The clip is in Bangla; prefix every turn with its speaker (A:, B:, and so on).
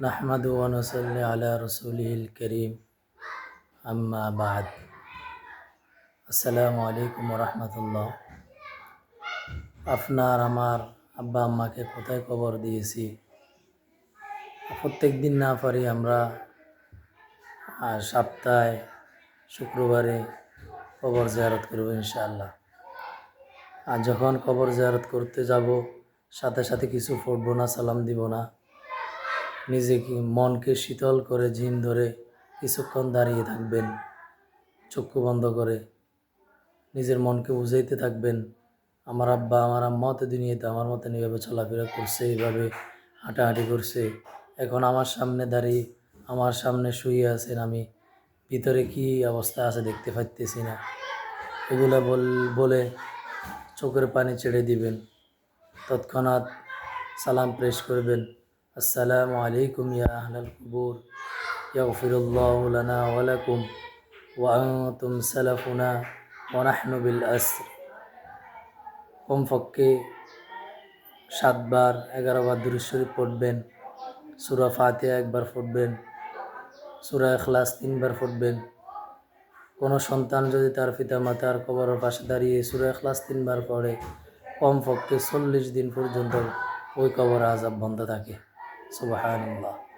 A: نحمد ونصلي على رسوله الكريم أما بعد আসসালামু আলাইকুম রহমতুল্লাহ আপনার আমার আব্বা আম্মাকে কোথায় খবর দিয়েছি প্রত্যেক দিন না পারি আমরা আহ, সপ্তাহে শুক্রবারে কবর জিয়ারত করব ইনশাআল্লাহ আর যখন কবর জিয়ারত করতে যাব সাথে সাথে কিছু পড়বো না সালাম দিব না নিজেকে মনকে শীতল করে জিন ধরে কিছুক্ষণ দাঁড়িয়ে থাকবেন, চক্ষু বন্ধ করে। নিজের মনকে বুঝাইতে থাকবেন, আমার আব্বা, আমার আম্মা তো দুনিয়াতে আমার মতন এইভাবে চলাফেরা করছে এইভাবে হাঁটাহাঁটি করছে। এখন আমার সামনে দাঁড়িয়ে, আমার সামনে শুয়ে আছেন আমি, ভিতরে কি অবস্থা আছে দেখতে পাইতেছি না। এগুলা বল, বলে চোখের পানি ছেড়ে দিবেন। তৎক্ষণাৎ সালাম প্রেস করবেন। আহলাল কুবুর। ইয়াগফিরুল্লাহু লানা ওয়া লাকুম ওয়া আনতুম সালাফুনা ওয়া নাহনু বিল আসর। কমপক্ষে সাতবার এগারোবার দুরুদ শরীফ পড়বেন, সূরা ফাতিহা একবার পড়বেন, সূরা ইখলাস তিনবার পড়বেন। কোনো সন্তান যদি তার পিতা মাতার কবরের পাশে দাঁড়িয়ে সূরা ইখলাস তিনবার পড়ে, কমপক্ষে চল্লিশ দিন পর্যন্ত ওই কবর আজাব বন্ধ থাকে। سبحان الله.